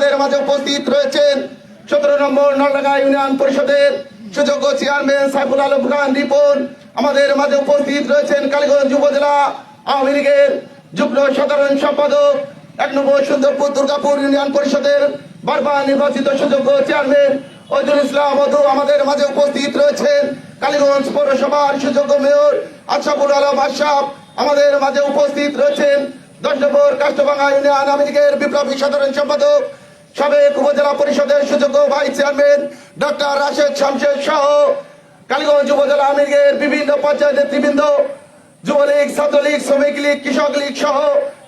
আমাদের মাঝে উপস্থিত রয়েছেন সতেরো নম্বর নলডাঙ্গা ইউনিয়ন পরিষদের সুযোগ্য চেয়ারম্যান সাইফুল আলম খান রিপন। আমাদের মাঝে উপস্থিত রয়েছেন কালীগঞ্জ উপজেলা আওয়ামী লীগের যুগ্ম সাধারণ সম্পাদক এক নম্বর সুন্দরপুর দুর্গাপুর ইউনিয়ন পরিষদের বারবার নির্বাচিত সুযোগ্য চেয়ারম্যান ওইদুল ইসলাম মধু আমাদের মাঝে উপস্থিত রয়েছেন কালীগঞ্জ পৌরসভার সুযোগ্য মেয়র আশাফুল আলম আশরাফ। আমাদের মাঝে উপস্থিত রয়েছেন দশ নম্বর কাষ্টবাঙ্গা ইউনিয়ন আওয়ামী লীগের বিপ্লবী সাধারণ সম্পাদক সাবেক উপজেলা পরিষদের সুযোগ্য vice chairman doctor Rashed Shamshed সহ কালীগঞ্জ উপজেলা আওয়ামী লীগের বিভিন্ন পর্যায়ের নেতৃবৃন্দ, যুবলীগ, ছাত্রলীগ, শ্রমিক লীগ, কৃষক লীগ সহ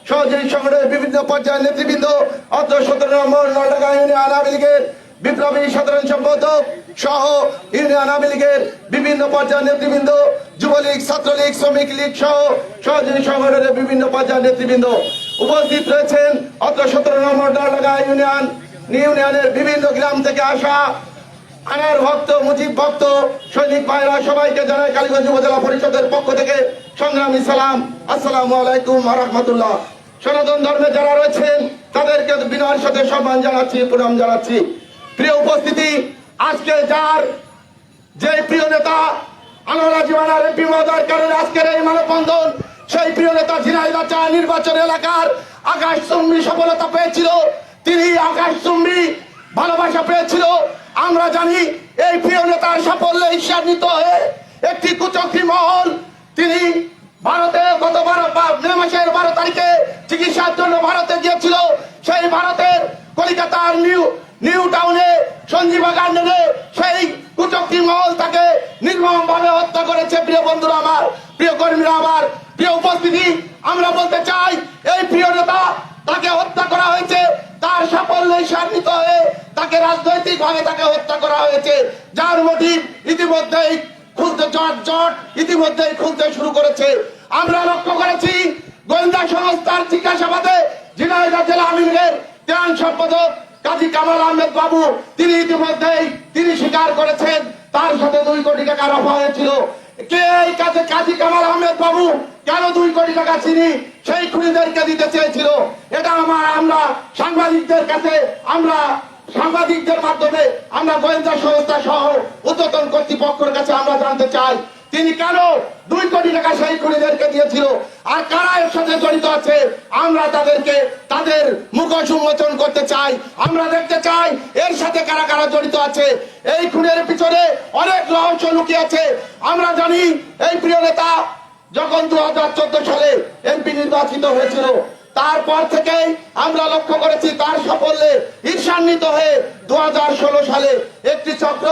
সহযোগী সংগঠনের বিভিন্ন পর্যায়ের নেতৃবৃন্দ অর্থ সতেরো নম্বর নলডাঙ্গা ইউনিয়ন আওয়ামী লীগের বিপ্লবী সাধারণ সম্পাদক সহ ইউনিয়ন আওয়ামী লীগের বিভিন্ন পর্যায়ের নেতৃবৃন্দ, যুবলীগ, ছাত্রলীগ, শ্রমিক লীগ সহ সহযোগী সংগঠনের বিভিন্ন পর্যায়ের নেতৃবৃন্দ। উপস্থিত রয়েছেন অত্র সতেরো নম্বর নলডাঙ্গা ইউনিয়ন, ইউনিয়নের বিভিন্ন গ্রাম থেকে আসা আনার ভক্ত, মুজিব ভক্ত, সৈনিক ভাইরা সবাইকে জানাই কালীগঞ্জ উপজেলা পরিষদের পক্ষ থেকে সংগ্রামী সালাম। আসসালামু আলাইকুম রহমতুল্লাহ। সনাতন ধর্মে যারা রয়েছেন, তাদেরকে বিনয়ের সাথে সম্মান জানাচ্ছি, প্রণাম জানাচ্ছি। প্রিয় উপস্থিতি, আজকে যার যে প্রিয় নেতা, আনোয়ারা জীবনার এমপি কারণে আজকের এই মানববন্ধন সেই প্রিয় নেতা ঝিনাইদা চা নির্বাচন এলাকার আকাশ চুম্বি সফলতা পেয়েছিল। তিনি আকাশ চুম্বি ভালোবাসা পেয়েছিল। আমরা জানি এই প্রিয় নেতার সাফল্যে ঈর্ষান্বিত হয়ে একটি কুচক্রী মহল তিনি ভারতে গত বারো মে মাসের বারো তারিখে চিকিৎসার জন্য ভারতে গিয়েছিল। সেই ভারতের কলিকাতার নিউ নিউ টাউনে, সঞ্জীবা গার্ডেনে সেই কুচক্রী মহল তাকে নির্মমভাবে হত্যা করেছে। প্রিয় বন্ধুরা আমার, প্রিয় কর্মীরা আমার প্রিয় উপস্থিতি, আমরা বলতে চাই, এই প্রিয় নেতা তাকে হত্যা করা হয়েছে, তার সাফল্যে সান্বিত হয়ে তাকে রাজনৈতিক ভাবে তাকে হত্যা করা হয়েছে। যার মোটিভ ইতিমধ্যেই খুলতে জট জট ইতিমধ্যেই খুলতে শুরু করেছে। আমরা লক্ষ্য করেছি, গোয়েন্দা সংস্থার জিজ্ঞাসাবাদে ঝিনাইদহ জেলা আমিরের ত্রাণ সম্পাদক কাজী কামাল আহমেদ বাবু, তিনি ইতিমধ্যেই, তিনি স্বীকার করেছেন, তার সাথে দুই কোটি টাকা রফা হয়েছিল। কে আহমেদ বাবু? কেন চিনি? সেই দিতে চেয়েছিল। এটা আমার, আমরা সাংবাদিকদের কাছে, আমরা সাংবাদিকদের মাধ্যমে আমরা গোয়েন্দা সংস্থা সহ উদ্যতন কর্তৃপক্ষের কাছে আমরা জানতে চাই। তিনি কেন দুই কোটি টাকা সেই খুনিদেরকে দিয়েছিল? আর কারা এর সাথে জড়িত আছে? আমরা তাদেরকে, তাদের মুখোশ উন্মোচন করতে চাই। আমরা দেখতে চাই এর সাথে কারা কারা জড়িত আছে। এই খুনের পিছনে অনেক রহস্য লুকিয়ে আছে। আমরা জানি, এই প্রিয় নেতা যখন দু হাজার চোদ্দ সালে এমপি নির্বাচিত হয়েছিল তারপর থেকেই আমরা লক্ষ্য করেছি তার সাফল্যে ঈর্ষান্বিত হয়ে দুহাজার ষোলো সালে একটি চক্র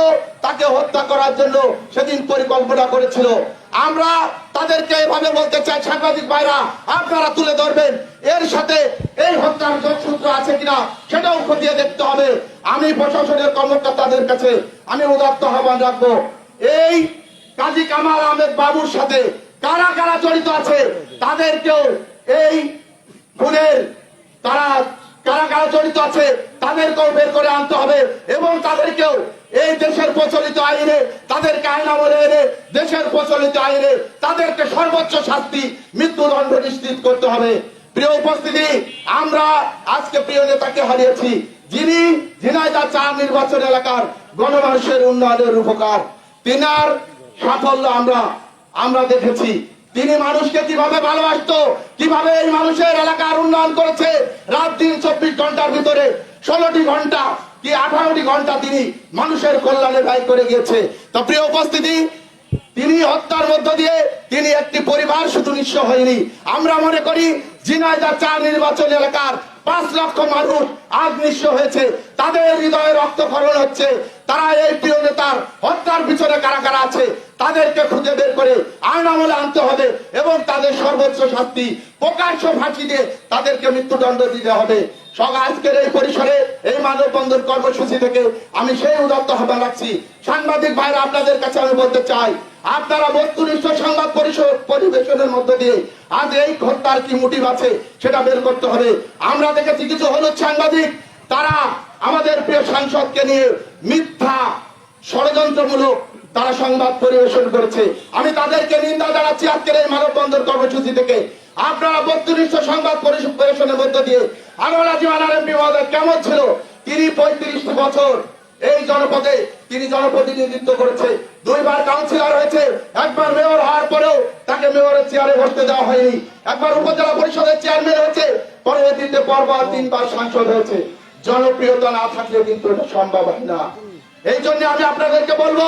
তাকে হত্যা করার জন্য সেদিন পরিকল্পনা করেছিল। আমরা তাদেরকে এভাবে বলতে চাই, সাংবাদিক ভাইরা, আপনারা তুলে ধরবেন, এর সাথে এই হত্যার যোগসূত্র আছে কিনা সেটাও খতিয়ে দেখতে হবে। আমি প্রশাসনের কর্মকর্তাদের কাছে আমি উদাত্ত আহ্বান রাখব। এই কাজী কামাল আহমেদ বাবুর সাথে কারা কারা জড়িত আছে তাদেরকেও এই খুনের তারা কারা কারা জড়িত আছে তাদেরকেও বের করে আনতে হবে এবং তাদেরকেও এই দেশের প্রচলিত আইনে, তাদেরকে আইন এনে দেশের প্রচলিত আইনে তাদেরকে সর্বোচ্চ শাস্তি মৃত্যুদণ্ড নিশ্চিত করতে হবে। প্রিয় উপস্থিতি, আমরা আজকে প্রিয় নেতাকে হারিয়েছি। যিনি ঝিনাইদা চার নির্বাচন এলাকার গণমানুষের উন্নয়নের উপকার। তিনার সাফল্য আমরা আমরা দেখেছি। তিনি মানুষকে কীভাবে ভালোবাসতো, কীভাবে এই মানুষের এলাকার উন্নয়ন করেছে, রাত দিন চব্বিশ ঘণ্টার ভিতরে ষোলোটি ঘণ্টা কি আঠারোটি ঘণ্টা তিনি মানুষের কল্যাণে ব্যয় করে গিয়েছে। তো প্রিয় উপস্থিতি, তিনি হত্যার মধ্য দিয়ে তিনি একটি পরিবার শুধু নিঃস্ব হয়নি। আমরা মনে করি, ঝিনাইদা চার নির্বাচন এলাকার পাঁচ লক্ষ মানুষ আজ নিঃস্ব হয়েছে। তাদের হৃদয়ে রক্তক্ষরণ হচ্ছে। তারা এই প্রিয় নেতার হত্যার পিছনে কারা কারা আছে, তাদেরকে খুঁজে বের করে আইন আমলে আনতে হবে এবং তাদের সর্বোচ্চ শাস্তি প্রকাশ্য ফাঁসি দিয়ে তাদেরকে মৃত্যুদণ্ড দিতে হবে। আজকের এই পরিসরে, এই মানববন্ধন কর্মসূচি থেকে আমি সেই উদাত্ত আহ্বান রাখছি। সাংবাদিক ভাইরা, আপনাদের কাছে আমি বলতে চাই, আপনারা বস্তুনিষ্ঠ সংবাদ পরিষদ পরিবেশনের মধ্য দিয়ে আজ এই হত্যার কি মোটিভ আছে সেটা বের করতে হবে। আমরা দেখেছি কিছু হলুদ সাংবাদিক, তারা আমাদের প্রিয় সাংসদকে নিয়ে মিথ্যা, ষড়যন্ত্রমূলক তারা সংবাদ পরিবেশন করেছে। আমি তাদেরকে নিন্দা জানাচ্ছি আজকের এই মানববন্ধন কর্মসূচি থেকে। আপনারা বস্তুনিষ্ঠ সংবাদ পরিবেশনের মধ্য দিয়ে আনোয়ারা জীবন আর এমপি কেমন ছিল? তিনি পঁয়ত্রিশটি বছর এই জনপদে তিনি জনপ্রতিনিধিত্ব করেছে। দুইবার কাউন্সিলর হয়েছে, একবার মেয়র হওয়ার পরেও তাকে মেয়রের চেয়ারে বসতে দেওয়া হয়নি। একবার উপজেলা পরিষদের চেয়ারম্যান হয়েছে, পরবর্তীতে পরবার তিনবার সাংসদ হয়েছে। জনপ্রিয়তা না থাকলে কিন্তু এটা সম্ভব হয় না। এই জন্য আমি আপনাদেরকে বলব,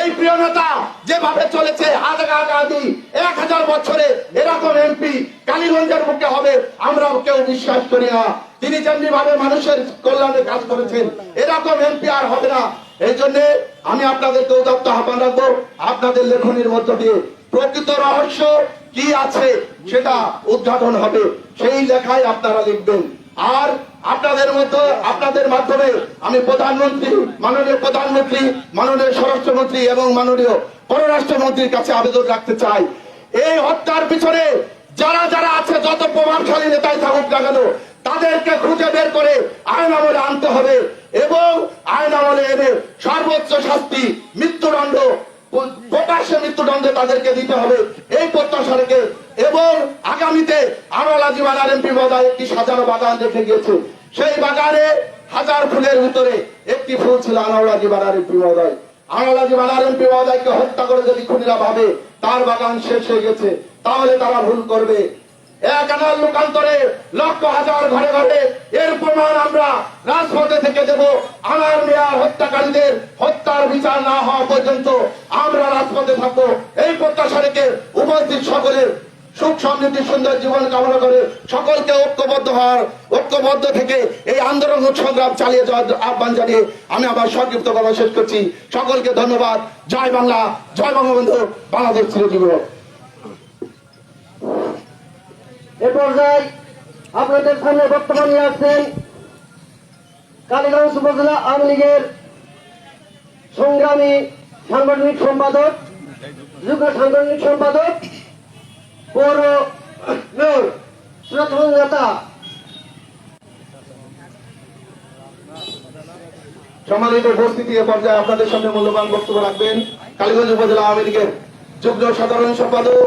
এই প্রিয় নেতা যেভাবে চলেছে আধা এক হাজার বছরে এরকম এমপি কালীগঞ্জের মুখে হবে আমরা কেউ বিশ্বাস করি না। তিনি যেমনি মানুষের কল্যাণে কাজ করেছেন, এরকম এমপি আর হবে না। এই জন্য আমি আপনাদেরকে উদাত্ত আহ্বান রাখব, আপনাদের লেখনির মধ্য দিয়ে প্রকৃত রহস্য কি আছে সেটা উদ্ঘাটন হবে, সেই লেখায় আপনারা লিখবেন। আর আপনাদের মধ্যে, আপনাদের মাধ্যমে আমি প্রধানমন্ত্রী, মাননীয় প্রধানমন্ত্রী, মাননীয় স্বরাষ্ট্রমন্ত্রী এবং মাননীয় পররাষ্ট্রমন্ত্রীর কাছে আবেদন রাখতে চাই। এই হত্যার পিছনে যারা যারা আছে, যত প্রভাবশালী নেতাই থাকুক না কেন, তাদেরকে খুঁজে বের করে আইন আমলে আনতে হবে এবং আইন আমলে এনে সর্বোচ্চ শাস্তি, মৃত্যুদণ্ড প্রকাশ্যে মৃত্যুদণ্ডে তাদেরকে দিতে হবে। এই প্রত্যাশা রেখে এবং আগামীতে আনোয়ালা জীবনার এমপি মহোদয় একটি সাজানো বাগান রেখে গিয়েছে। সেই বাগানে হাজার ফুলের ভিতরে একটি ফুল ছিল আনোয়ালা জীবনার এমপি মহোদয়। আনোয়ালা জীবনার এমপি মহোদয়কে হত্যা করে যদি খুনিরা ভাবে তার বাগান শেষ হয়ে গেছে, তাহলে তারা ভুল করবে। এক আনার লোকান্তরে লক্ষ হাজার ঘরে ঘরে এর প্রমাণ আমরা রাজপথে থেকে দেব। আনার মেয়ার হত্যাকারীদের হত্যার বিচার না হওয়া পর্যন্ত আমরা রাজপথে থাকব। এই প্রত্যাশা রেখে উপস্থিত সকলের সুখ সমৃদ্ধি, সুন্দর জীবন কামনা করে সকলকে ঐক্যবদ্ধ হওয়ার, ঐক্যবদ্ধ থেকে এই আন্দোলন সংগ্রাম চালিয়ে যাওয়ার আহ্বান জানিয়ে আমি আমার সংক্ষিপ্ত কথা শেষ করছি। সকলকে ধন্যবাদ। জয় বাংলা, জয় বঙ্গবন্ধু, বাংলাদেশ চিরজীবী হোক। এ পর্যায়ে আপনাদের সামনে আসছেন কালীগঞ্জ উপজেলা আওয়ামী লীগের সংগ্রামী সাংগঠনিক সম্পাদক, যুগ্ম সাংগঠনিক সম্পাদক, পৌর মেয়র নেতা সম্মানিত উপস্থিতি, এ পর্যায়ে আপনাদের সামনে মূল্যবান বক্তব্য রাখবেন কালীগঞ্জ উপজেলা আওয়ামী লীগের যুগ্ম সাধারণ সম্পাদক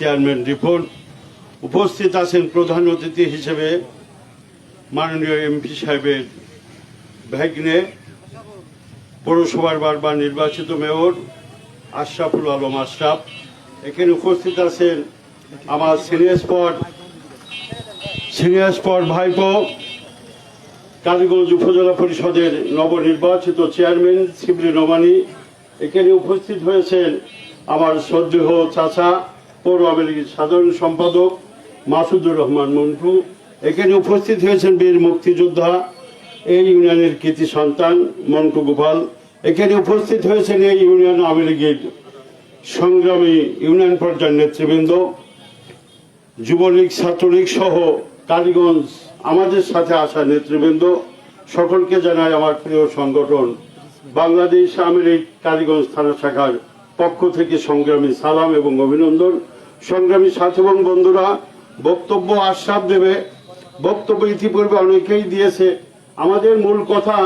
চেয়ারম্যান রিপন উপস্থিত আছেন প্রধান অতিথি হিসেবে মাননীয় এমপি সাহেবের ভাগ্নে, পৌরসভার বারবার নির্বাচিত মেয়র আশরাফুল আলম আশরাফ। এখানে উপস্থিত আছেন আমার সিনিয়র স্পট সিনিয়র স্পট ভাইপো, কালীগঞ্জ উপজেলা পরিষদের নবনির্বাচিত চেয়ারম্যান শিবলি নোমানি। এখানে উপস্থিত হয়েছেন আমার শ্রদ্ধেয় চাচা পৌর আওয়ামী লীগের সাধারণ সম্পাদক মাসুদুর রহমান মন্টু, এখানে উপস্থিত হয়েছেন বীর মুক্তিযোদ্ধা, এই ইউনিয়নের কৃতি সন্তান মন্টু গোপাল, এখানে উপস্থিত হয়েছেন এই ইউনিয়ন আওয়ামী লীগের সংগ্রামী ইউনিয়ন পর্যায়ের নেতৃবৃন্দ, যুবলীগ, ছাত্রলীগ সহ কালীগঞ্জ আমাদের সাথে আসা নেতৃবৃন্দ, সকলকে জানাই আমার প্রিয় সংগঠন, বাংলাদেশ আওয়ামী লীগ কালীগঞ্জ থানা শাখার পক্ষ থেকে সংগ্রামী সালাম এবং অভিনন্দন। সংগ্রামী সাথী এবং বন্ধুরা, বক্তব্য আশ্বাস দেবে। বক্তব্য ইতিপূর্বে অনেকেই দিয়েছে। আমাদের মূল কথা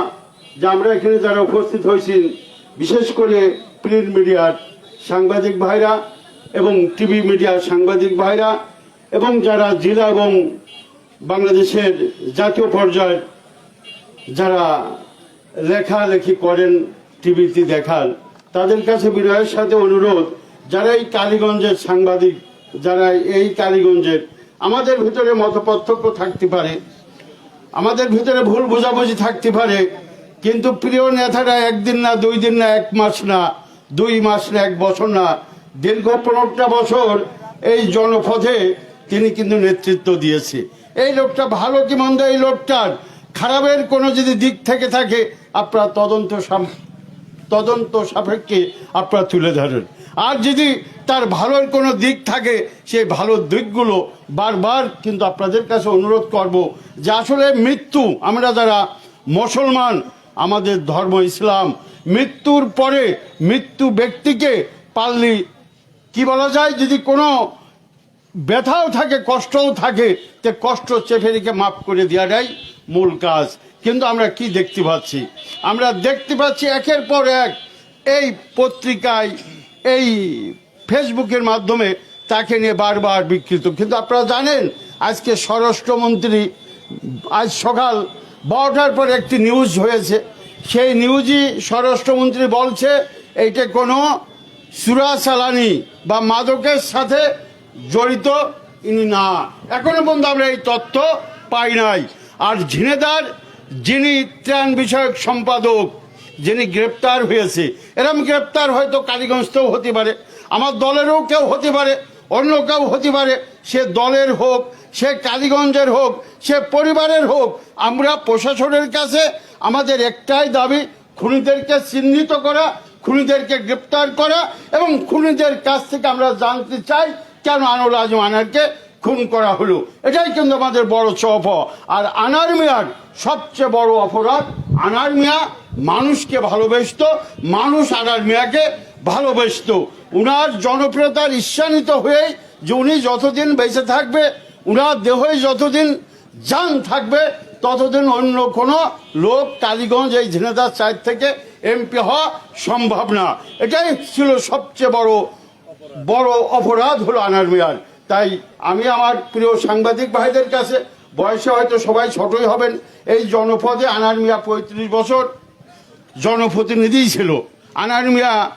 যে আমরা এখানে যারা উপস্থিত হয়েছি, বিশেষ করে প্রিন্ট মিডিয়ার সাংবাদিক ভাইরা এবং টিভি মিডিয়ার সাংবাদিক ভাইরা এবং যারা জেলা এবং বাংলাদেশের জাতীয় পর্যায়ের যারা লেখালেখি করেন, টিভিতে দেখান তাদের কাছে বিনয়ের সাথে অনুরোধ, যারা এই কালীগঞ্জের সাংবাদিক, যারা এই কালীগঞ্জের, আমাদের ভিতরে মতপার্থক্য থাকতে পারে, আমাদের ভিতরে ভুল বোঝাবুঝি থাকতে পারে, কিন্তু প্রিয় নেতারা একদিন না, দুই দিন না, এক মাস না, দুই মাস না, এক বছর না, দীর্ঘ পনেরোটা বছর এই জনপথে তিনি কিন্তু নেতৃত্ব দিয়েছে। এই লোকটা ভালো কি মন্দ, এই লোকটার খারাপের কোনো যদি দিক থেকে থাকে, আপনার তদন্ত সাম- তদন্ত সাপেক্ষে আপনারা তুলে ধরেন। আর যদি তার ভালোর কোনো দিক থাকে, সেই ভালো দিকগুলো বারবার কিন্তু আপনাদের কাছে অনুরোধ করব যে আসলে মৃত্যু, আমরা যারা মুসলমান, আমাদের ধর্ম ইসলাম, মৃত্যুর পরে মৃত্যু ব্যক্তিকে পারলি কি বলা যায়, যদি কোনো ব্যথাও থাকে, কষ্টও থাকে, তে কষ্ট চেপে রেখে মাফ করে দেওয়াটাই মূল কাজ। কিন্তু আমরা কি দেখতে পাচ্ছি? আমরা দেখতে পাচ্ছি একের পর এক এই পত্রিকায়, এই ফেসবুকের মাধ্যমে তাকে নিয়ে বারবার বিকৃত। কিন্তু আপনারা জানেন, আজকে স্বরাষ্ট্রমন্ত্রী, আজ সকাল বারোটার পর একটি নিউজ হয়েছে। সেই নিউজই স্বরাষ্ট্রমন্ত্রী বলছে, এইটা কোনো সুরা চালানি বা মাদকের সাথে জড়িত, ইনি না। এখনও পর্যন্ত আমরা এই তথ্য পাই নাই। আর ঝিনেদার যিনি ত্রাণ বিষয়ক সম্পাদক, যিনি গ্রেপ্তার হয়েছে, এরম গ্রেপ্তার হয়তো কালীগঞ্জতেও হতে পারে, আমার দলেরও কেউ হতে পারে, অন্য কেউ হতে পারে, সে দলের হোক, সে কালীগঞ্জের হোক, সে পরিবারের হোক, আমরা প্রশাসনের কাছে আমাদের একটাই দাবি, খুনিদেরকে চিহ্নিত করা, খুনিদেরকে গ্রেপ্তার করা এবং খুনিদের কাছ থেকে আমরা জানতে চাই কেন আনুল আজম আনারকে খুন করা হলো। এটাই কিন্তু আমাদের বড় চপ আর আনার মিয়ার সবচেয়ে বড় অপরাধ, আনার মিয়া মানুষকে ভালোবাসত, মানুষ আনার মিয়াকে ভালোবাসত। উনার জনপ্রিয়তার ঈর্ষান্বিত হয়েই যে উনি যতদিন বেঁচে থাকবে, উনার দেহে যতদিন যান থাকবে, ততদিন অন্য কোনো লোক কালীগঞ্জ এই ঝিনেদার সাইড থেকে এমপি হওয়া সম্ভব না। এটাই ছিল সবচেয়ে বড় বড় অপরাধ হলো আনার মিয়ার। তাই আমি আমার প্রিয় সাংবাদিক ভাইদের কাছে, বয়সে হয়তো সবাই ছোটই হবেন, এই জনপদে আনার মিয়া পঁয়ত্রিশ বছর জনপ্রতিনিধি ছিল। আনার মিয়া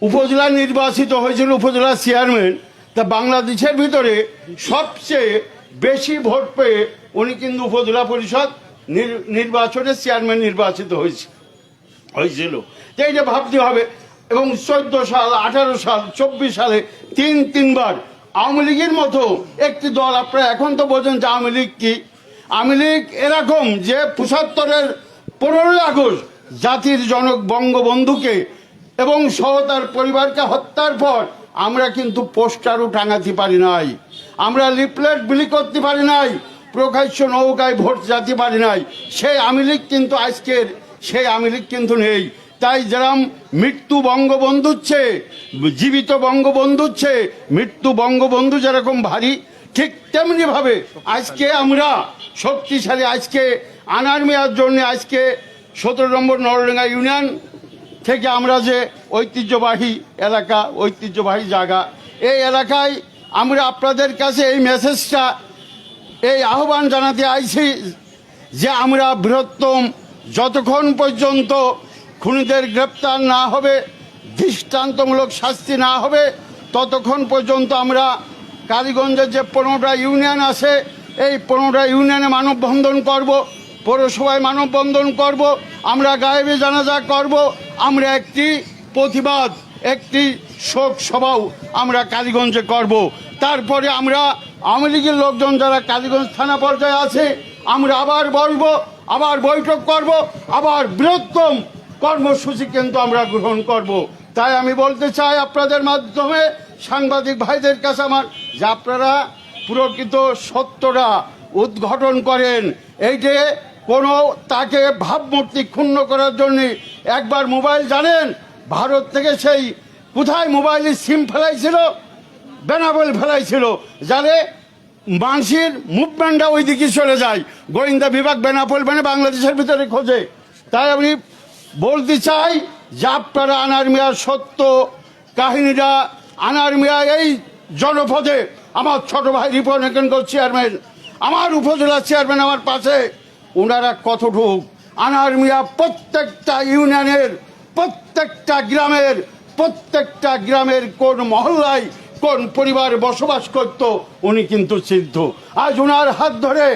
উপজেলা নির্বাচিত হয়েছিল উপজেলা চেয়ারম্যান, তা বাংলাদেশের ভিতরে সবচেয়ে বেশি ভোট পেয়ে উনি কিন্তু উপজেলা পরিষদ নির- নির্বাচনে চেয়ারম্যান নির্বাচিত হয়েছে, হয়েছিল। এইটা ভাবতে হবে, এবং চোদ্দ সাল, আঠারো সাল, চব্বিশ সালে তিন, তিনবার আওয়ামী লীগের মতো একটি দল, আপনারা এখন তো বোঝেন যে আওয়ামী লীগ কি? আওয়ামী লীগ এরকম যে পঁচাত্তরের পনেরোই আগস্ট জাতির জনক বঙ্গবন্ধুকে এবং সহ তার পরিবারকে হত্যার পর আমরা কিন্তু পোস্টারও টাঙাতে পারি নাই। আমরা লিফলেট বিলি করতে পারি নাই, প্রকাশ্য নৌকায় ভোট যেতে পারি নাই। সেই আওয়ামী লীগ কিন্তু আজকের, সেই আওয়ামী লীগ কিন্তু নেই। তাই যেরম মৃত্যু বঙ্গবন্ধুর চেয়ে জীবিত বঙ্গবন্ধুর চেয়ে মৃত্যু বঙ্গবন্ধু যেরকম ভারী, ঠিক তেমনি ভাবে আজকে আমরা শক্তিশালী, আজকে আনার মেয়ার জন্য আজকে সতেরো নম্বর নরডাঙ্গা ইউনিয়ন থেকে আমরা যে ঐতিহ্যবাহী এলাকা, ঐতিহ্যবাহী জায়গা, এই এলাকায় আমরা আপনাদের কাছে এই মেসেজটা, এই আহ্বান জানাতে আইছি যে আমরা বৃহত্তম যতক্ষণ পর্যন্ত খুনিদের গ্রেপ্তার না হবে, দৃষ্টান্তমূলক শাস্তি না হবে, ততক্ষণ পর্যন্ত আমরা কালীগঞ্জের যে পনেরোটা ইউনিয়ন আছে, এই পনেরোটা ইউনিয়নে মানববন্ধন করব, পৌরসভায় মানববন্ধন করব, আমরা গায়েবে জানাজা করব, আমরা একটি প্রতিবাদ, একটি শোক সভাও আমরা কালীগঞ্জে করব। তারপরে আমরা আওয়ামী লীগের লোকজন যারা কালীগঞ্জ থানা পর্যায়ে আছে, আমরা আবার বসবো আবার বৈঠক করব, আবার বৃহত্তম কর্মসূচি কিন্তু আমরা গ্রহণ করব। তাই আমি বলতে চাই আপনাদের মাধ্যমে, সাংবাদিক ভাইদের কাছে আমার, যে আপনারা প্রকৃত সত্যটা উদ্ঘাটন করেন, এই যে কোনো তাকে ভাবমূর্তি ক্ষুণ্ণ করার জন্য একবার মোবাইল জানেন, ভারত থেকে সেই কোথায় মোবাইলে সিম ফেলাইছিল? বেনাবল ফেলাইছিল যারে মানুষের মুভমেন্টটা ওই দিকে চলে যায়। গোয়েন্দা বিভাগ বেনাপোল মানে বাংলাদেশের ভিতরে খোঁজে। তাই আমি বলতে চাই আপনারা আনার মিয়ার সত্য। কাহিনীটা আনার মিয়া এই জনপদে আমার ছোট ভাই রিপন এখানকার চেয়ারম্যান আমার উপজেলা চেয়ারম্যান আমার পাশে। ওনারা কতটুক? আনার মিয়া প্রত্যেকটা ইউনিয়নের, প্রত্যেকটা গ্রামের প্রত্যেকটা গ্রামের কোন মহল্লায়, কোন পরিবার বসবাস করত, উনি কিন্তু সিদ্ধ। আজ ওনার হাত ধরে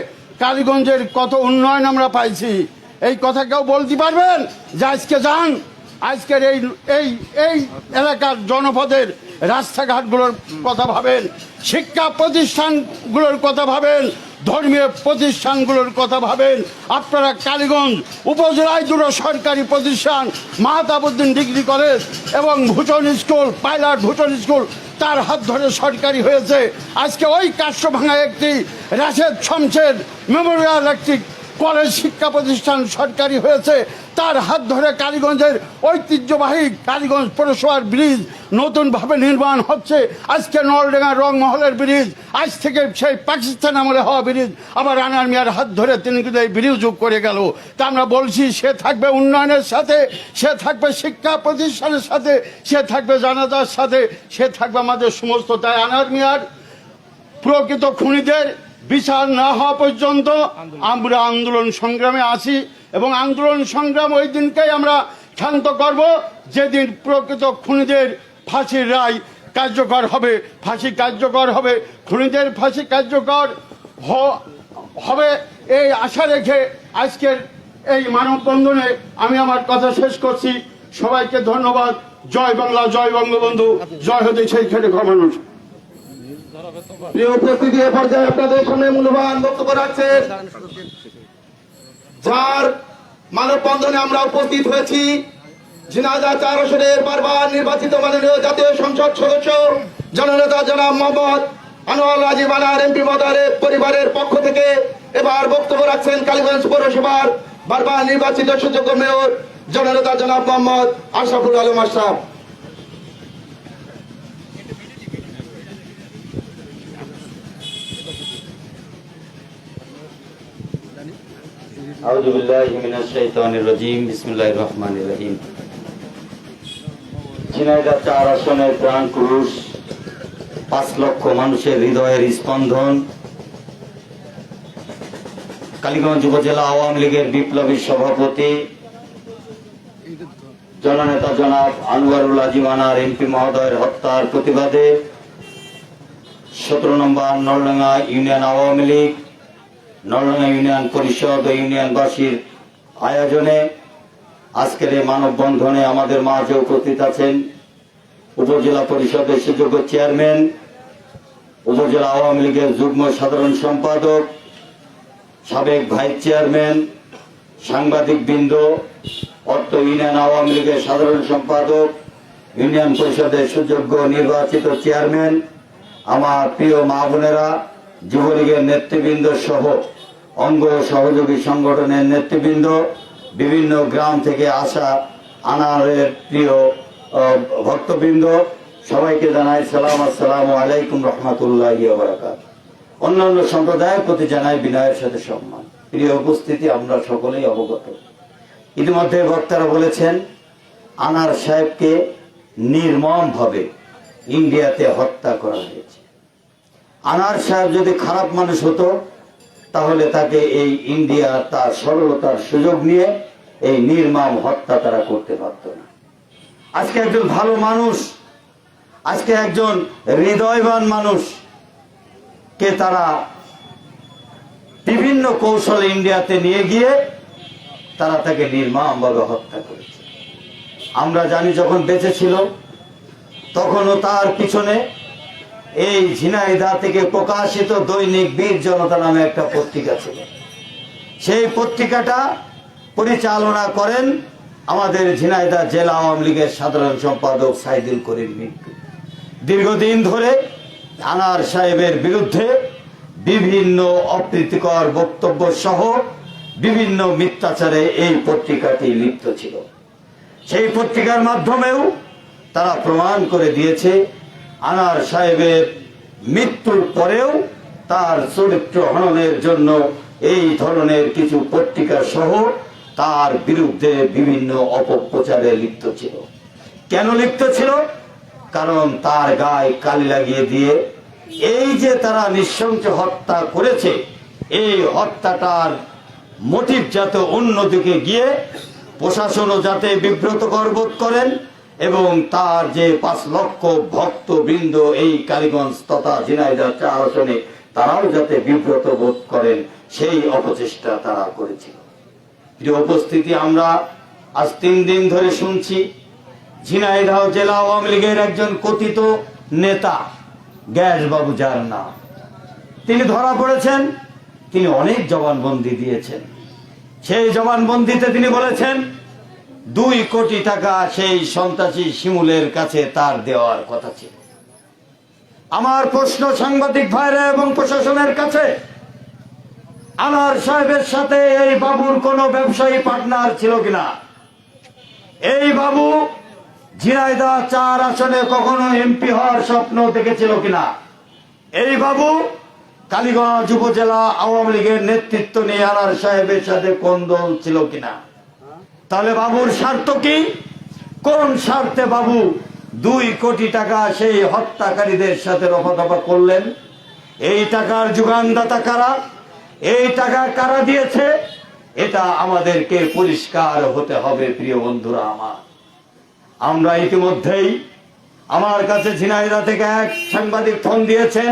কালীগঞ্জের কত উন্নয়ন আমরা পাইছি। এই কথা কেউ বলতে পারবেন যে আজকে যান? আজকের এই এই এই এলাকার জনপদের রাস্তাঘাটগুলোর কথা ভাবেন, শিক্ষা প্রতিষ্ঠানগুলোর কথা ভাবেন, ধর্মীয় প্রতিষ্ঠানগুলোর কথা ভাবেন। আপনারা কালীগঞ্জ উপজেলায় দুটো সরকারি প্রতিষ্ঠান, মাহতাবুদ্দিন ডিগ্রি কলেজ এবং Bhutan school, pilot Bhutan school, তার হাত ধরে সরকারি হয়েছে। আজকে ওই কাশ্যভাঙা একটি রাশেদ শমশের মেমোরিয়াল একটি কলেজ শিক্ষা প্রতিষ্ঠান সরকারি হয়েছে, তার হাত ধরে কালীগঞ্জের ঐতিহ্যবাহী কালীগঞ্জ পৌরসভার ব্রিজ নতুনভাবে নির্মাণ হচ্ছে। আজকে নলডেঙ্গা রংমহলের ব্রিজ, আজ থেকে সেই পাকিস্তান আমলে হওয়া ব্রিজ। আবার রানার মিয়ার হাত ধরে তিনি কিন্তু এই ব্রিজ যোগ করে গেল। তা আমরা বলছি, সে থাকবে উন্নয়নের সাথে, সে থাকবে শিক্ষা প্রতিষ্ঠানের সাথে, সে থাকবে জানাজার সাথে, সে থাকবে আমাদের সমস্ত তাই আনার মিয়ার প্রকৃত খুনিদের বিচার না হওয়া পর্যন্ত আমরা আন্দোলন সংগ্রামে আছি এবং আন্দোলন সংগ্রাম ওই দিনকেই আমরা শান্ত করব যেদিন প্রকৃত খুনিদের ফাঁসির রায় কার্যকর হবে। ফাঁসি কার্যকর হবে। খুনিদের ফাঁসি কার্যকর হ- হবে এই আশা রেখে আজকের এই মানববন্ধনে আমি আমার কথা শেষ করছি। সবাইকে ধন্যবাদ। জয় বাংলা জয় বঙ্গবন্ধু। জয় হতে সেই খেটে মানুষ। সংসদ সদস্য, জননেতা জনাব মোহাম্মদ আনোয়ার এমপি মহোদয়ের পরিবারের পক্ষ থেকে এবার বক্তব্য রাখছেন কালীগঞ্জ পৌরসভার বারবার নির্বাচিত সুযোগ্য মেয়র, জননেতা জনাব মোহাম্মদ আশরাফুল আলম আশরাফ। আউযু বিল্লাহি মিনাশ শাইতানির চার আসনের প্রাণ পাঁচ লক্ষ মানুষের হৃদয়ের স্পন্দন। কালীগঞ্জ উপজেলা আওয়ামী লীগের বিপ্লবী সভাপতি, জননেতা জনাব আনোয়ারুল আজিম আনার এমপি মহোদয়ের হত্যার প্রতিবাদে সতেরো নম্বর নলডাঙ্গা ইউনিয়ন আওয়ামী লীগ নরডাঙ্গা ইউনিয়ন পরিষদ ও ইউনিয়নবাসীর আয়োজনে আজকের এই মানববন্ধনে আমাদের মাঝে উপস্থিত আছেন, উপজেলা পরিষদের সুযোগ্য চেয়ারম্যান, উপজেলা আওয়ামী লীগের যুগ্ম সাধারণ সম্পাদক, সাবেক ভাইস চেয়ারম্যান সাংবাদিক বৃন্দ অর্থ ইউনিয়ন আওয়ামী লীগের সাধারণ সম্পাদক, ইউনিয়ন পরিষদের সুযোগ্য নির্বাচিত চেয়ারম্যান, আমার প্রিয় মা বোনেরা যুবলীগের নেতৃবৃন্দ সহ অঙ্গ সহযোগী সংগঠনের নেতৃবৃন্দ বিভিন্ন গ্রাম থেকে আসা আনারের প্রিয় ভক্তবৃন্দ, সবাইকে জানাই সালাম, আসসালাম আলাইকুম রহমতুল্লাহ অন্যান্য সম্প্রদায়ের প্রতি জানাই বিনয়ের সাথে সম্মান। প্রিয় উপস্থিতি, আমরা সকলেই অবগত। ইতিমধ্যে বক্তারা বলেছেন, আনার সাহেবকে নির্মমভাবে ইন্ডিয়াতে হত্যা করা হয়েছে। আনার সাহেব যদি খারাপ মানুষ হতো, তাহলে তাকে এই ইন্ডিয়া তার সরলতার সুযোগ নিয়ে এই নির্মম হত্যা তারা করতে পারত না। আজকে একজন ভালো মানুষ, আজকে একজন হৃদয়বান মানুষ, কে তারা বিভিন্ন কৌশলে ইন্ডিয়াতে নিয়ে গিয়ে তারা তাকে নির্মমভাবে হত্যা করেছে। আমরা জানি যখন বেঁচে ছিল, তখনও তার পিছনে এই ঝিনাইদা থেকে প্রকাশিত দৈনিক বীর জনতা নামে একটা পত্রিকা ছিল। সেই পত্রিকাটা পরিচালনা করেন আমাদের ঝিনাইদা জেলা আওয়ামী লীগের সাধারণ সম্পাদক সাইদুল করিম মিন্টু। দীর্ঘদিন ধরে আনার সাহেবের বিরুদ্ধে বিভিন্ন অপ্রীতিকর বক্তব্য সহ বিভিন্ন মিথ্যাচারে এই পত্রিকাটি লিপ্ত ছিল। সেই পত্রিকার মাধ্যমেও তারা প্রমাণ করে দিয়েছে আনার সাহেবের মৃত্যুর পরেও তার চরিত্র হননের জন্য এই ধরনের কিছু পত্রিকা সহ তার বিরুদ্ধে বিভিন্ন অপপ্রচারে লিপ্ত ছিল। কেন লিপ্ত ছিল? কারণ তার গায়ে কালি লাগিয়ে দিয়ে এই যে তারা নৃশংস হত্যা করেছে, এই হত্যাটার মোটিভ যাতে অন্যদিকে গিয়ে প্রশাসনও যাতে বিব্রতকর বোধ করেন এবং তার যে পাঁচ লক্ষ ভক্তবৃন্দ এই কালীগঞ্জ তথা ঝিনাইদহ চার আসনে তারাও যাতে বিব্রত বোধ করেন, সেই অপচেষ্টা তারা করেছিল। প্রিয় উপস্থিতি, আমরা আজ তিন দিন ধরে শুনছি, ঝিনাইদহ জেলা আওয়ামী লীগের একজন কথিত নেতা গ্যাস বাবু যার নাম। তিনি ধরা পড়েছেন, তিনি অনেক জবানবন্দি দিয়েছেন। সেই জবানবন্দিতে তিনি বলেছেন দুই কোটি টাকা সেই সন্ত্রাসী শিমুলের কাছে তার দেওয়ার কথা ছিল। আমার প্রশ্ন সাংবাদিক ভাইরা এবং প্রশাসনের কাছে, আনার সাহেবের সাথে এই বাবুর কোনো ব্যবসায়ী পার্টনার ছিল কিনা? এই বাবু ঝিনাইদা চার আসনে কখনো এমপি হওয়ার স্বপ্ন দেখেছিল কিনা? এই বাবু কালীগঞ্জ উপজেলা আওয়ামী লীগের নেতৃত্ব নিয়ে আনার সাহেবের সাথে কোন দল ছিল কিনা? তাহলে বাবুর স্বার্থ কি? কোন স্বার্থে বাবু দুই কোটি টাকা সেই হত্যাকারীদের সাথে রফাদফা করলেন? এই টাকার যোগানদাতা কারা? এই টাকা কারা দিয়েছে? এটা আমাদেরকে পরিষ্কার হতে হবে, প্রিয় বন্ধুরা আমার। আমরা ইতিমধ্যেই আমার কাছে ঝিনাইদা থেকে এক সাংবাদিক ফোন দিয়েছেন।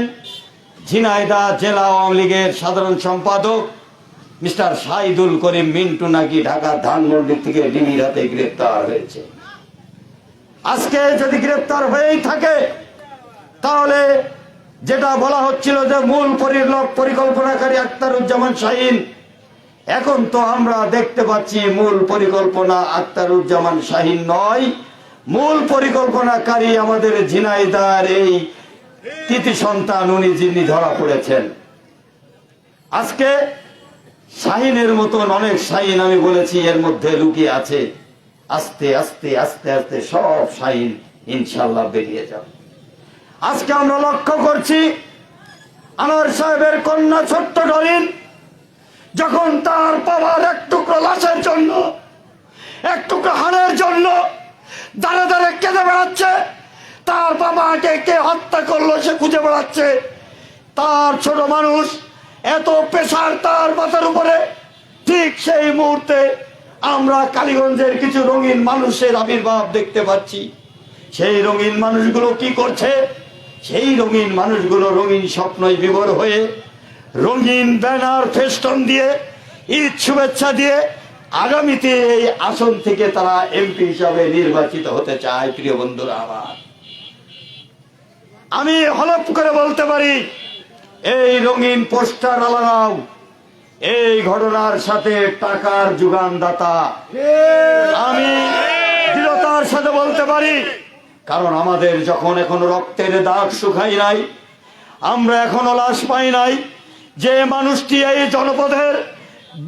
ঝিনাইদা জেলা আওয়ামী লীগের সাধারণ সম্পাদক মিস্টার সাইদুল করিম মিন্টু নাকি ঢাকা ধানমন্ডি থেকে ডিমির হাতে গ্রেপ্তার হয়েছে। আজকে যদি গ্রেপ্তার হয়েই থাকে, তাহলে যেটা বলা হচ্ছিল যে মূল পরিকল্পনাকারী আক্তারুজ্জামান শাহিন, এখন তো আমরা দেখতে পাচ্ছি মূল পরিকল্পনা আক্তারুজ্জামান শাহিন নয়। মূল পরিকল্পনাকারী আমাদের ঝিনাইদার এই তিথি সন্তান, উনি যিনি ধরা পড়েছেন। আজকে শাহিনের মতন অনেক শাহিন আমি বলেছি, এর মধ্যে লুকিয়ে আছে। আস্তে আস্তে আস্তে আস্তে সব শাহিন ইনশাল্লাহ বেরিয়ে যাবে। আজকে আমরা লক্ষ্য করছি আমার সাহেবের কন্যা ছোট্ট ডরিন যখন তার বাবার এক টুকরো লাশের জন্য, এক টুকরো হাড়ের জন্য দাঁড়ে দাঁড়ে কেঁদে বেড়াচ্ছে, তার বাবাকে কে হত্যা করল সে খুঁজে বেড়াচ্ছে। তার ছোট মানুষ এত পেশার তার মাথার উপরে, ঠিক সেই মুহূর্তে আমরা কালীগঞ্জের কিছু রঙিন মানুষের আবির্ভাব দেখতে পাচ্ছি। সেই রঙিন মানুষগুলো কি করছে? সেই রঙিন মানুষগুলো রঙিন স্বপ্নই বিবর হয়ে রঙিন ব্যানার, ফেস্টন দিয়ে, ঈদ শুভেচ্ছা দিয়ে আগামীতে এই আসন থেকে তারা এমপি হিসাবে নির্বাচিত হতে চায়, প্রিয় বন্ধুরা আমার। আমি হলপ করে বলতে পারি এই রঙিন পোস্টার লাগাও এই ঘটনার সাথে টাকার যোগানদাতা। আমি দৃঢ়তার সাথে বলতে পারি, কারণ আমাদের যখন এখনও রক্তের দাগ শুকাই নাই, আমরা এখনও লাশ পাই নাই, যে মানুষটি এই জনপদের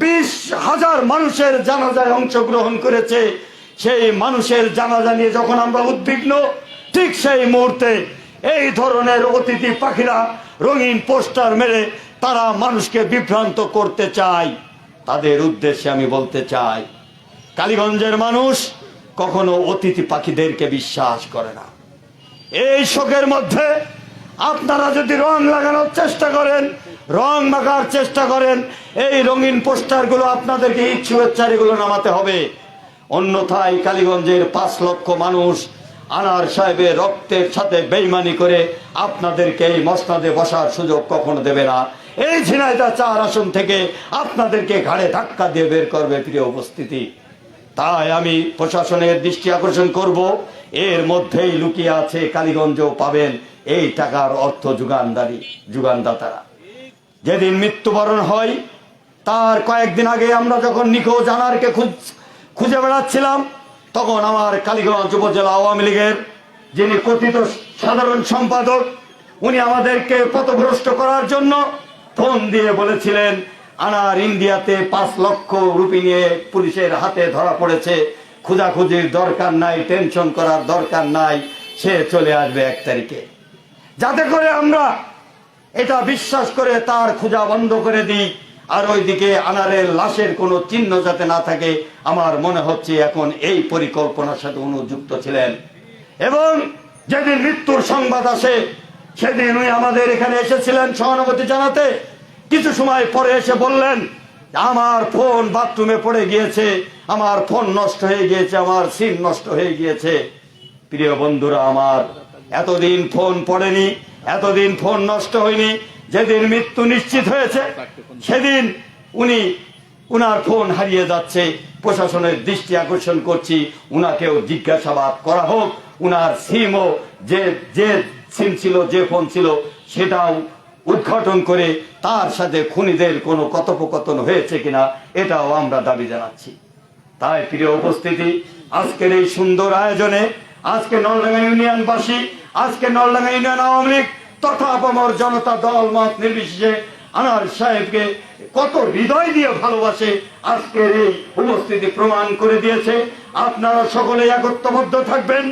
বিশ হাজার মানুষের জানাজায় অংশগ্রহণ করেছে, সেই মানুষের জানাজা নিয়ে যখন আমরা উদ্বিগ্ন, ঠিক সেই মুহূর্তে এই ধরনের অতিথি পাখিরা রঙিন পোস্টার মেরে তারা মানুষকে বিভ্রান্ত করতে চায়। তাদের উদ্দেশ্যে আমি বলতে চাই, কালীগঞ্জের মানুষ কখনো অতিথি পাখিদেরকে বিশ্বাস করে না। এই শোকের মধ্যে আপনারা যদি রং লাগানোর চেষ্টা করেন, রং মাখার চেষ্টা করেন, এই রঙিন পোস্টারগুলো আপনাদেরকে শুভেচ্ছার এগুলো নামাতে হবে। অন্যথায় কালীগঞ্জের পাঁচ লক্ষ মানুষ আনার সাহেবের রক্তের সাথে বেইমানি করে আপনাদেরকে এই মসনাদে বসার সুযোগ কখনো দেবে না। এই ঝিনাইদা চার আসন থেকে আপনাদেরকে ঘাড়ে ধাক্কা দিয়ে বের করবে প্রিয় উপস্থিতি। তাই আমি প্রশাসনের দৃষ্টি আকর্ষণ করব। এর মধ্যেই লুকিয়ে আছে কালীগঞ্জও পাবেন এই টাকার অর্থ যুগানদারি, যুগানদাতারা। যেদিন মৃত্যুবরণ হয়, তার কয়েকদিন আগে আমরা যখন নিখোঁজ আনারকে খুঁজ- খুঁজে বেড়াচ্ছিলাম তখন আমার কালীগঞ্জ উপজেলা আওয়ামী লীগের যিনি কথিত সাধারণ সম্পাদক, উনি আমাদেরকে পথভ্রষ্ট করার জন্য ফোন দিয়ে বলেছিলেন, আনার ইন্ডিয়াতে পাঁচ লক্ষ রুপি নিয়ে পুলিশের হাতে ধরা পড়েছে। খোঁজাখুঁজির দরকার নাই, টেনশন করার দরকার নাই। সে চলে আসবে এক তারিখে। যাতে করে আমরা এটা বিশ্বাস করে তার খোঁজা বন্ধ করে দিই। আর ওইদিকে আনারের লাশের কোনো চিহ্ন যাতে না থাকে, আমার মনে হচ্ছে এখন এই পরিকল্পনার সাথে অনুযুক্ত ছিলেন। এবং যেদিন মৃত্যুর সংবাদ আসে, সেদিন উনি আমাদের এখানে এসেছিলেন সহানুভূতি জানাতে। কিছু সময় পরে এসে বললেন, আমার ফোন বাথরুমে পড়ে গিয়েছে, আমার ফোন নষ্ট হয়ে গিয়েছে, আমার সিম নষ্ট হয়ে গিয়েছে। প্রিয় বন্ধুরা আমার, এতদিন ফোন পড়েনি, এতদিন ফোন নষ্ট হয়নি যেদিন মৃত্যু নিশ্চিত হয়েছে, সেদিন উনি উনার ফোন হারিয়ে যাচ্ছে। প্রশাসনের দৃষ্টি আকর্ষণ করছি, উনাকেও জিজ্ঞাসাবাদ করা হোক। উনার সিমও যে যে সিম ছিল, যে ফোন ছিল, সেটাও উদ্ঘাটন করে তার সাথে খুনিদের কোনো কথোপকথন হয়েছে কিনা, এটাও আমরা দাবি জানাচ্ছি। তাই প্রিয় উপস্থিতি, আজকের এই সুন্দর আয়োজনে, আজকে নলডাঙ্গা ইউনিয়নবাসী, আজকে নলডাঙ্গা ইউনিয়ন আওয়ামী লীগ তথা আপামর জনতা দল, মত নির্বিশেষে আনার সাহেবকে কত হৃদয় দিয়ে ভালোবাসে, আজকের এই উপস্থিতি প্রমাণ করে দিয়েছে। আপনারা সকলে একত্রবদ্ধ থাকবেন।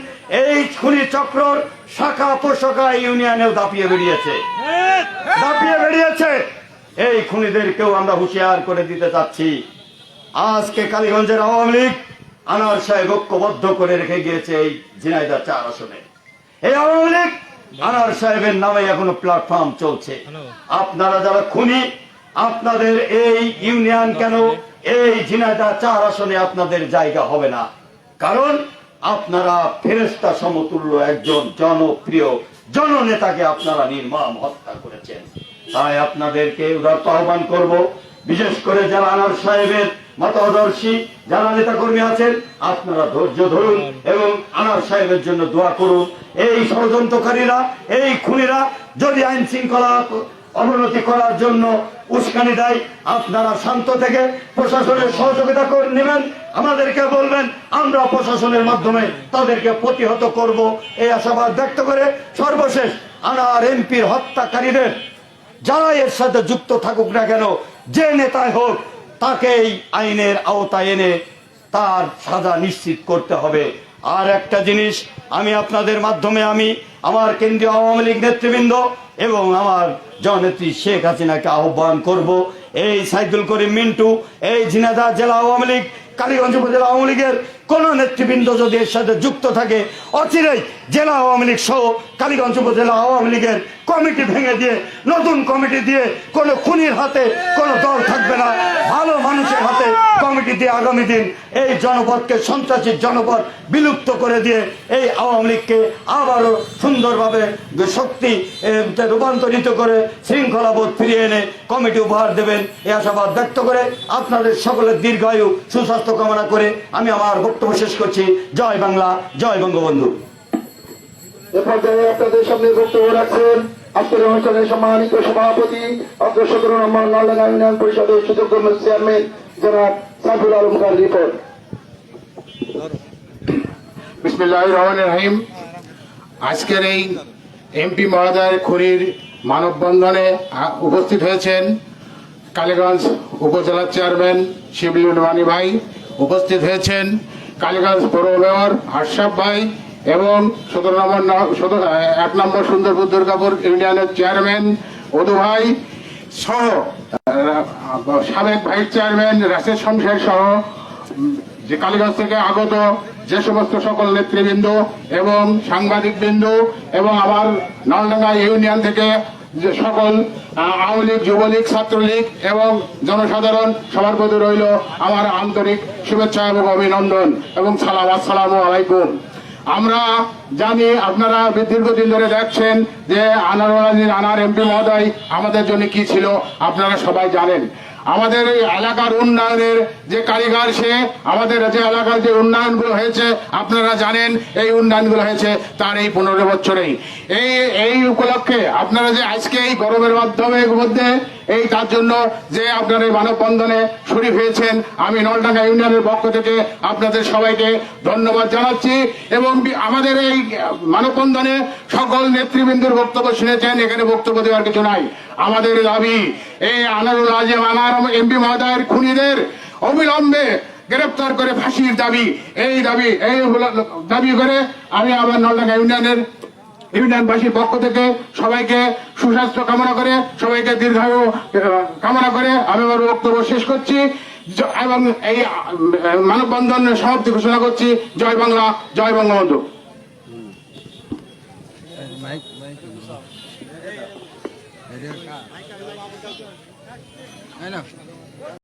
এই খুনি চক্রর শাখা পোশাখা ইউনিয়নেও দাপিয়ে বেরিয়েছে। দাপিয়ে বেরিয়েছে। এই খুনিদেরকেও আমরা হুঁশিয়ার করে দিতে চাচ্ছি। আজকে কালীগঞ্জের আওয়ামী লীগ আনার সাহেব ঐক্যবদ্ধ করে রেখে গিয়েছে এই ঝিনাইদার চার আসনে। এই আওয়ামী লীগ আনোয়ার সাহেবের নামে এখনও প্ল্যাটফর্ম চলছে। আপনারা যারা খুনি আপনাদের এই ইউনিয়ন কেন এই ঝিনাইদার চার আসনে আপনাদের জায়গা হবে না? কারণ আপনারা ফেরেস্তা সমতুল্য একজন জনপ্রিয় জননেতাকে আপনারা নির্মম হত্যা করেছেন। তাই আপনাদেরকে উদার্ত আহ্বান করব বিশেষ করে যারা আনার সাহেবের মতাদর্শী যারা নেতা কর্মী আছেন আপনারা ধৈর্য ধরুন এবং আনার সাহেবের জন্য দোয়া করুন। এই ষড়যন্ত্রকারীরা, এই খুনিরা যদি আইন শৃঙ্খলা অবনতি করার জন্য উস্কানি দেয়, আপনারা শান্ত থেকে প্রশাসনের সহযোগিতা করে নেবেন। আমাদেরকে বলবেন, আমরা প্রশাসনের মাধ্যমে তাদেরকে প্রতিহত করব। এই আশাবাদ ব্যক্ত করে সর্বশেষ আনার এমপির হত্যাকারীদের, যারা এর সাথে যুক্ত থাকুক না কেন, যে নেতাই হোক, তাকেই আইনের আওতায় এনে তার সাজা নিশ্চিত করতে হবে। আর একটা জিনিস, আমি আপনাদের মাধ্যমে আমি আমার কেন্দ্রীয় আওয়ামী লীগ নেতৃবৃন্দ এবং আমার জননেত্রী শেখ হাসিনাকে আহ্বান করব। এই সাইদুল করিম মিন্টু, এই ঝিনাদা জেলা আওয়ামী লীগ, কালীগঞ্জ উপজেলা আওয়ামী লীগের কোন নেতৃবৃন্দ যদি এর সাথে যুক্ত থাকে, অচিরেই জেলা আওয়ামী লীগ সহ কালীগঞ্জ উপজেলা আওয়ামী লীগের কমিটি ভেঙে দিয়ে, নতুন কমিটি দিয়ে কোনো খুনির হাতে কোনো দল থাকবে না। ভালো মানুষের হাতে কমিটি দিয়ে আগামী দিন এই জনপদকে সন্ত্রাসী জনপদ বিলুপ্ত করে দিয়ে এই আওয়ামী লীগকে আবারও সুন্দরভাবে শক্তি রূপান্তরিত করে শৃঙ্খলাবোধ ফিরিয়ে এনে কমিটি উপহার দেবেন। এই আশাবাদ ব্যক্ত করে আপনাদের সকলের দীর্ঘায়ু, সুস্বাস্থ্য কামনা করে আমি আমার বক্তব্য শেষ করছি। জয় বাংলা জয় বঙ্গবন্ধু। এ পর্যায়ে আপনাদের সামনে বক্তব্য রাখছেন আজকের অনুষ্ঠানের সম্মানিত সভাপতি অগ্র সতেরো নম্বর ইউনিয়ন পরিষদের সুযোগ্য চেয়ারম্যান জনাব সাইফুল আলম খান রিপোর্ট। বিসমিল্লাহ রহমান রহিম। আজকের এই এমপি মহোদয়ের খুরির মানববন্ধনে উপস্থিত হয়েছেন কালীগঞ্জ উপজেলা চেয়ারম্যান শিবলুল মানি ভাই উপস্থিত হয়েছেন কালীগঞ্জ পৌর মেয়র ভাই এবং সতেরো নম্বর এক নম্বর সুন্দরপুর দুর্গাপুর ইউনিয়নের চেয়ারম্যান অদু ভাই সহ সাবেক ভাইস চেয়ারম্যান রাশেদ শমশের সহ যে কালীগঞ্জ থেকে আগত যে সমস্ত সকল নেতৃবৃন্দ এবং সাংবাদিক বিন্দু এবং আমার নলডাঙ্গা ইউনিয়ন থেকে যে সকল আওয়ামী লীগ, যুবলীগ, ছাত্রলীগ এবং জনসাধারণ সবার প্রতি রইল আমার আন্তরিক শুভেচ্ছা এবং অভিনন্দন এবং সালাম, আসসালামু আলাইকুম। আমরা জানি আপনারা দীর্ঘদিন ধরে দেখছেন যে আনার আনার এমপি মহোদয় আমাদের জন্য কি ছিল, আপনারা সবাই জানেন। আমাদের এলাকার উন্নয়নের যে কারিগর সে, আমাদের যে এলাকার যে উন্নয়নগুলো হয়েছে, আপনারা জানেন এই উন্নয়নগুলো হয়েছে তার এই পনেরো বছরেই। এই এই উপলক্ষে আপনারা যে আজকে এই গরমের মাধ্যমে মধ্যে এই তার জন্য যে আপনার এই মানববন্ধনে শরীর হয়েছেন, আমি নলডাঙ্গা ইউনিয়নের পক্ষ থেকে আপনাদের সবাইকে ধন্যবাদ জানাচ্ছি এবং আমাদের এই মানববন্ধনে সকল নেতৃবৃন্দের বক্তব্য শুনেছেন, এখানে বক্তব্য দেওয়ার কিছু নাই। আমাদের দাবি, এই আনারুল আজিম আনার এমপি মহোদয়ের খুনিদের অবিলম্বে গ্রেপ্তার করে ফাঁসির দাবি, এই দাবি এই দাবি করে আমি আমার নলডাঙ্গা ইউনিয়নের ইউনিয়নবাসীর পক্ষ থেকে সবাইকে সুস্বাস্থ্য কামনা করে, সবাইকে দীর্ঘায়ু কামনা করে আমি আমার বক্তব্য শেষ করছি। এবং এই মানববন্ধনের মানববন্ধন সমাপ্তি ঘোষণা করছি। জয় বাংলা, জয় বঙ্গবন্ধু।